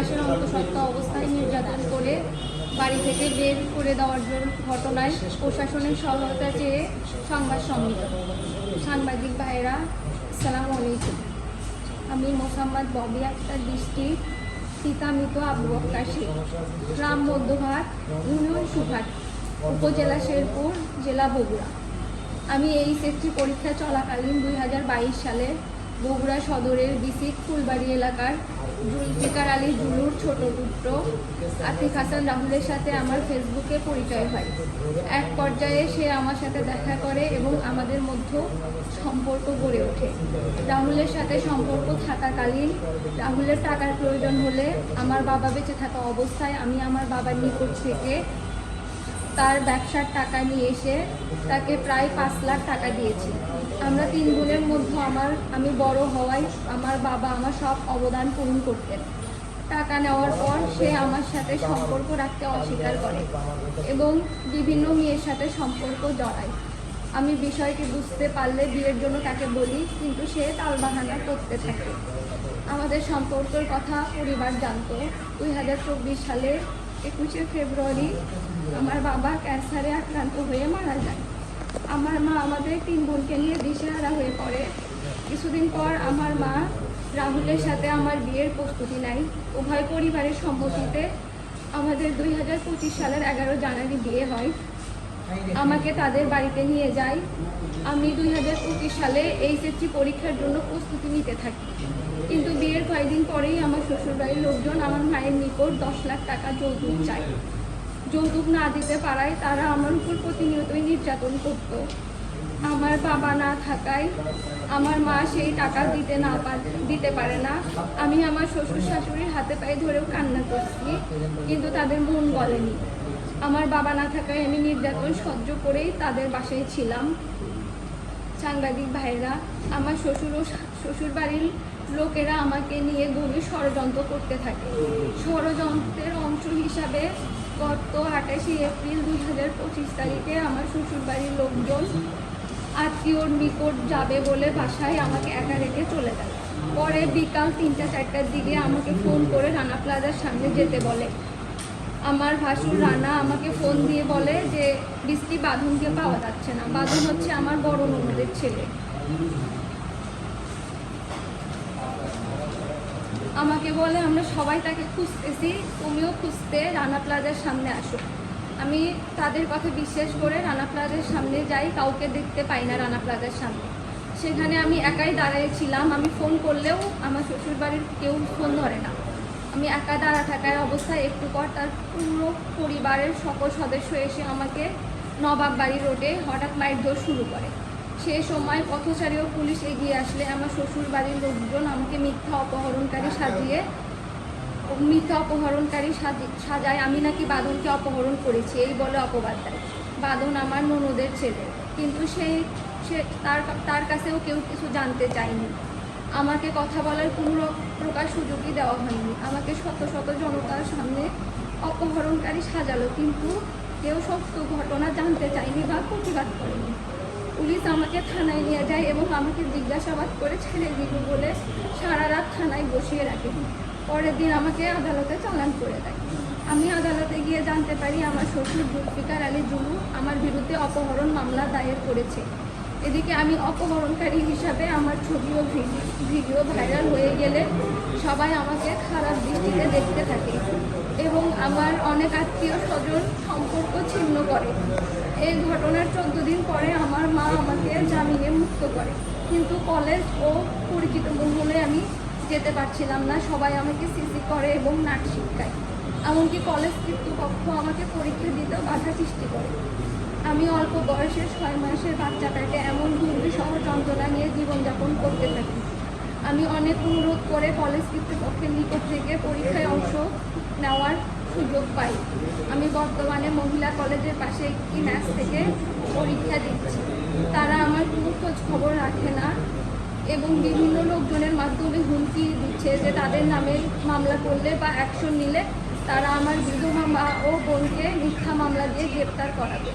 মাসের অন্তঃসত্ত্বা অবস্থায় নির্যাতন করে বাড়ি থেকে বের করে দেওয়ার জন্য ঘটনায় প্রশাসনের সহায়তা চেয়ে সংবাদ সম্মেলন। সাংবাদিক ভাইরা সালাম আলাইকুম। আমি মোসাম্মদ ববি আক্তার ডিস্ট্রিক্ট সীতামিত আবু বক্কার শেখ। গ্রাম মধ্যঘাট ইউনিয়ন সুঘাট উপজেলা শেরপুর, জেলা বগুড়া। আমি এই সেটটি পরীক্ষা চলাকালীন দুই হাজার বাইশ সালে বগুড়া সদরের বিসিক ফুলবাড়ি এলাকার জুলফিকার আলী জুলুর ছোট পুত্র আতিক হাসান রাহুলের সাথে আমার ফেসবুকে পরিচয় হয়। এক পর্যায়ে সে আমার সাথে দেখা করে এবং আমাদের মধ্যে সম্পর্ক গড়ে ওঠে। রাহুলের সাথে সম্পর্ক থাকাকালীন রাহুলের টাকার প্রয়োজন হলে আমার বাবা বেঁচে থাকা অবস্থায় আমি আমার বাবার নিকট থেকে তার ব্যবসার টাকা নিয়ে এসে তাকে প্রায় পাঁচ লাখ টাকা দিয়েছি। আমরা তিন বোনের মধ্যে আমার, আমি বড় হওয়ায় আমার বাবা আমার সব অবদান পূরণ করতেন। টাকা নেওয়ার পর সে আমার সাথে সম্পর্ক রাখতে অস্বীকার করে এবং বিভিন্ন মেয়ের সাথে সম্পর্ক জড়ায়। আমি বিষয়টি বুঝতে পারলে বিয়ের জন্য তাকে বলি, কিন্তু সে তালবাহানা করতে থাকে। আমাদের সম্পর্কের কথা পরিবার জানতো। দুই হাজার চব্বিশ সালে একুশে ফেব্রুয়ারি আমার বাবা ক্যান্সারে আক্রান্ত হয়ে মারা যায়। আমার মা আমাদের তিন বোনকে নিয়ে দিশেহারা হয়ে পড়ে। কিছুদিন পর আমার মা রাহুলের সাথে আমার বিয়ের প্রস্তুতি নেয়। উভয় পরিবারের সম্মতিতে আমাদের দুই হাজার পঁচিশ সালের এগারো জানুয়ারি বিয়ে হয়। আমাকে তাদের বাড়িতে নিয়ে যায়। আমি দুই হাজার পঁচিশ সালে এইচএসসি পরীক্ষার জন্য প্রস্তুতি নিতে থাকি। কিন্তু বিয়ের কয়েকদিন পরেই আমার শ্বশুরবাড়ির লোকজন আমার মায়ের নিকট দশ লাখ টাকা যৌতুক চায়। যৌতুক না দিতে পারায় তারা আমার উপর প্রতিনিয়তই নির্যাতন করত। আমার বাবা না থাকায় আমার মা সেই টাকা দিতে না দিতে পারে না। আমি আমার শ্বশুর শাশুড়ির হাতে পায়ে ধরেও কান্না করছি, কিন্তু তাদের মন বলেনি। আমার বাবা না থাকায় আমি নির্যাতন সহ্য করেই তাদের বাসায় ছিলাম। সাংবাদিক ভাইরা আমার শ্বশুর ও শ্বশুর বাড়ির লোকেরা আমাকে নিয়ে গভীর ষড়যন্ত্র করতে থাকে। ষড়যন্ত্রের অংশ হিসাবে গত আঠাশে এপ্রিল দুই হাজার পঁচিশ তারিখে আমার শ্বশুরবাড়ির লোকজন আত্মীয়র নিকট যাবে বলে বাসায় আমাকে একা রেখে চলে যায়। পরে বিকাল তিনটা, চারটার দিকে আমাকে ফোন করে রানা প্লাজার সামনে যেতে বলে। আমার ভাসুর রানা আমাকে ফোন দিয়ে বলে যে, বৃষ্টি বাঁধনকে পাওয়া যাচ্ছে না। বাঁধন হচ্ছে আমার বড় ননদের ছেলে। আমাকে বলে, আমরা সবাই তাকে খুঁজতেছি, তুমিও খুঁজতে রানা প্লাজার সামনে আসো। আমি তাদের কথা বিশ্বাস করে রানা প্লাজার সামনে যাই, কাউকে দেখতে পাই না রানা প্লাজার সামনে। সেখানে আমি একাই দাঁড়িয়েছিলাম আমি ফোন করলেও আমার শ্বশুরবাড়ির কেউ ফোন ধরে না। আমি একা দাঁড়া থাকার অবস্থায় একটু পর তার পুরো পরিবারের সকল সদস্য এসে আমাকে নবাব বাড়ি রোডে হঠাৎ মারধর শুরু করে। সে সময় পথচারী ও পুলিশ এগিয়ে আসলে আমার শ্বশুর বাড়ির লোকজন আমাকে মিথ্যা অপহরণকারী সাজিয়ে মিথ্যা অপহরণকারী সাজি- সাজায়। আমি নাকি বাদনকে অপহরণ করেছি, এই বলে অপবাদ দেয়। বাদন আমার ননদের ছেলে। কিন্তু সেই সে তার তার কাছেও কেউ কিছু জানতে চায়নি। আমাকে কথা বলার কোনো প্রকার সুযোগই দেওয়া হয়নি। আমাকে শত শত জনতার সামনে অপহরণকারী সাজালো, কিন্তু কেউ সত্য ঘটনা জানতে চায়নি বা প্রতিবাদ করেনি। পুলিশ আমাকে থানায় নিয়ে যায় এবং আমাকে জিজ্ঞাসাবাদ করে ছেড়ে দিল বলে সারা রাত থানায় বসিয়ে রাখে। পরের দিন আমাকে আদালতে চালান করে দেয়। আমি আদালতে গিয়ে জানতে পারি আমার শ্বশুর জুলফিকার আলী জুলু আমার বিরুদ্ধে অপহরণ মামলা দায়ের করেছে। এদিকে আমি অপহরণকারী হিসাবে আমার ছবি ও ভিডি- ভিডিও ভাইরাল হয়ে গেলে সবাই আমাকে খারাপ দৃষ্টিতে দেখতে থাকে এবং আমার অনেক আত্মীয় স্বজন সম্পর্ক ছিন্ন করে। এই ঘটনার চোদ্দ দিন পরে আমার মা আমাকে জামিনে মুক্ত করে। কিন্তু কলেজ ও পরিচিত মহলে আমি যেতে পারছিলাম না। সবাই আমাকে সিসি করে এবং নাট শিক্ষায়। এমনকি কলেজ কর্তৃপক্ষ আমাকে পরীক্ষা দিতেও বাধা সৃষ্টি করে। আমি অল্প বয়সে ছয় মাসের বাচ্চাটাকে এমন দুর্বিষহ যন্ত্রণা নিয়ে জীবনযাপন করতে থাকি। আমি অনেক অনুরোধ করে কলেজ কর্তৃপক্ষের নিকট থেকে পরীক্ষায় অংশ নেওয়ার সুযোগ পাই। আমি বর্তমানে মহিলা কলেজের পাশে একটি ম্যাচ থেকে পরীক্ষা দিচ্ছি। তারা আমার কোনো খোঁজ খবর রাখে না এবং বিভিন্ন লোকজনের মাধ্যমে হুমকি দিচ্ছে যে তাদের নামে মামলা করলে বা অ্যাকশন নিলে তারা আমার বিধবা মা ও বোনকে মিথ্যা মামলা দিয়ে গ্রেপ্তার করাবে।